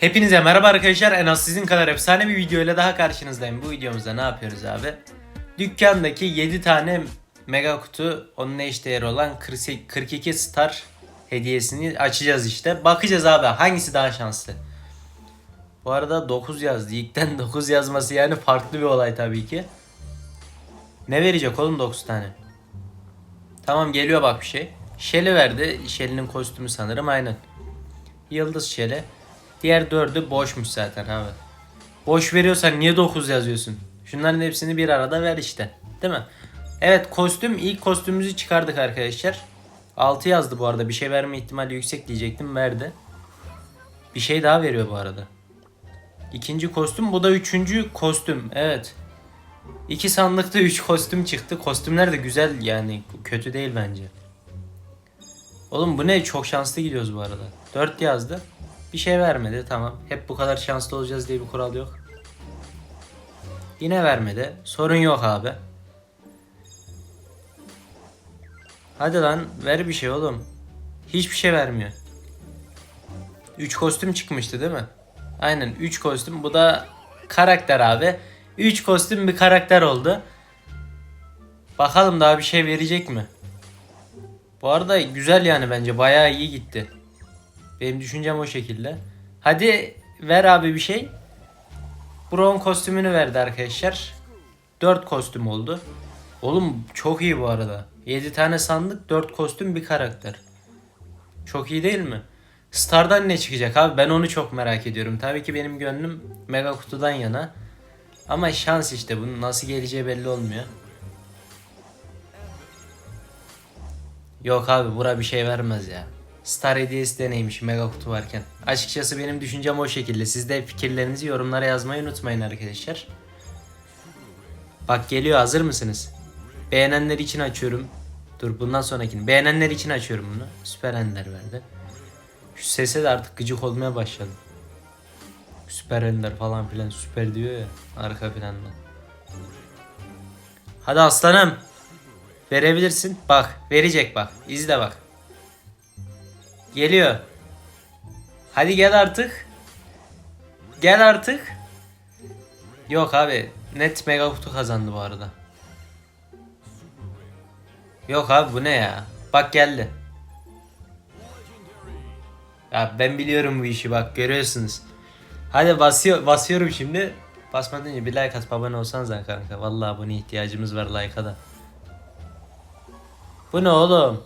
Hepinize merhaba arkadaşlar. En az sizin kadar efsane bir video ile daha karşınızdayım. Bu videomuzda ne yapıyoruz abi? Dükkandaki 7 tane mega kutu onun eş değeri olan 48 42 star hediyesini açacağız işte. Bakacağız abi hangisi daha şanslı. Bu arada 9 yazdı. İlkten 9 yazması yani farklı bir olay tabii ki. Ne verecek oğlum 9 tane? Tamam geliyor bak bir şey. Shelly verdi. Shelly'nin kostümü sanırım aynen. Yıldız Şele. Diğer dördü boşmuş zaten abi. Boş veriyorsan niye 9 yazıyorsun? Şunların hepsini bir arada ver işte. Değil mi? Evet kostüm ilk kostümümüzü çıkardık arkadaşlar. 6 yazdı bu arada. Bir şey verme ihtimali yüksek diyecektim. Verdi. Bir şey daha veriyor bu arada. İkinci kostüm. Bu da üçüncü kostüm. Evet. İki sandıkta 3 kostüm çıktı. Kostümler de güzel yani. Kötü değil bence. Oğlum bu ne? Çok şanslı gidiyoruz bu arada. 4 yazdı. Bir şey vermedi tamam. Hep bu kadar şanslı olacağız diye bir kural yok. Yine vermedi. Sorun yok abi. Hadi lan ver bir şey oğlum. Hiçbir şey vermiyor. 3 kostüm çıkmıştı değil mi? Aynen 3 kostüm. Bu da karakter abi. 3 kostüm bir karakter oldu. Bakalım daha bir şey verecek mi? Bu arada güzel yani bence bayağı iyi gitti. Benim düşüncem o şekilde. Hadi ver abi bir şey. Brown kostümünü verdi arkadaşlar. 4 kostüm oldu. Oğlum çok iyi bu arada. 7 tane sandık 4 kostüm bir karakter. Çok iyi değil mi? Star'dan ne çıkacak abi ben onu çok merak ediyorum. Tabii ki benim gönlüm mega kutudan yana. Ama şans işte bunun nasıl geleceği belli olmuyor. Yok abi bura bir şey vermez ya. Star hediyesi de neymiş mega kutu varken. Açıkçası benim düşüncem o şekilde. Siz de fikirlerinizi yorumlara yazmayı unutmayın arkadaşlar. Bak geliyor hazır mısınız? Beğenenler için açıyorum. Dur bundan sonrakini. Beğenenler için açıyorum bunu. Süper Ender verdi. Şu sese de artık gıcık olmaya başladım. Süper Ender falan filan süper diyor ya arka planda. Hadi aslanım. Verebilirsin. Bak verecek bak. İzle bak. Geliyor. Hadi gel artık. Gel artık. Yok abi. Net mega kutu kazandı bu arada. Yok abi bu ne ya? Bak geldi. Ya ben biliyorum bu işi bak görüyorsunuz. Hadi basıyor, basıyorum şimdi. Basmadan önce bir like at abone olsanız kanka. Vallahi buna ihtiyacımız var like'a da. Bu ne oğlum?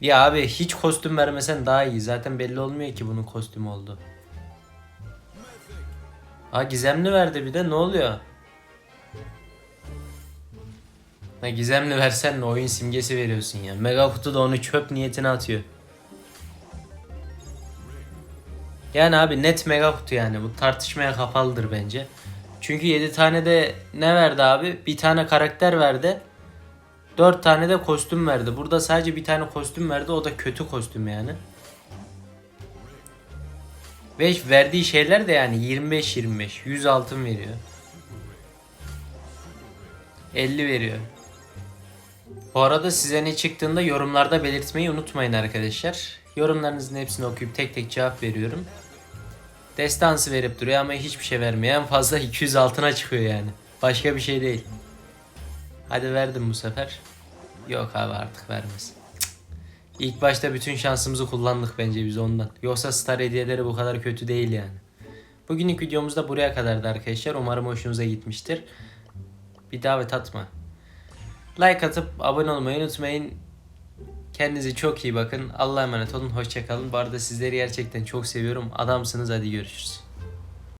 Ya abi hiç kostüm vermesen daha iyi. Zaten belli olmuyor ki bunun kostümü oldu. Ha gizemli verdi bir de ne oluyor? Ha gizemli versen ne oyun simgesi veriyorsun ya. Mega kutu da onu çöp niyetine atıyor. Yani abi net mega kutu yani. Bu tartışmaya kapalıdır bence. Çünkü 7 tane de ne verdi abi? Bir tane karakter verdi. 4 tane de kostüm verdi. Burada sadece bir tane kostüm verdi. O da kötü kostüm yani. Ve verdiği şeyler de yani 25-25. 100 altın veriyor. 50 veriyor. Bu arada size ne çıktığında yorumlarda belirtmeyi unutmayın arkadaşlar. Yorumlarınızın hepsini okuyup tek tek cevap veriyorum. Destansı verip duruyor ama hiçbir şey vermiyor. En fazla 200 altına çıkıyor yani. Başka bir şey değil. Hadi verdim bu sefer. Yok abi artık vermez. İlk başta bütün şansımızı kullandık bence biz ondan. Yoksa star hediyeleri bu kadar kötü değil yani. Bugünlük videomuz da buraya kadardı arkadaşlar. Umarım hoşunuza gitmiştir. Bir davet atma. Like atıp abone olmayı unutmayın. Kendinize çok iyi bakın. Allah'a emanet olun. Hoşçakalın. Bu arada sizleri gerçekten çok seviyorum. Adamsınız. Hadi görüşürüz.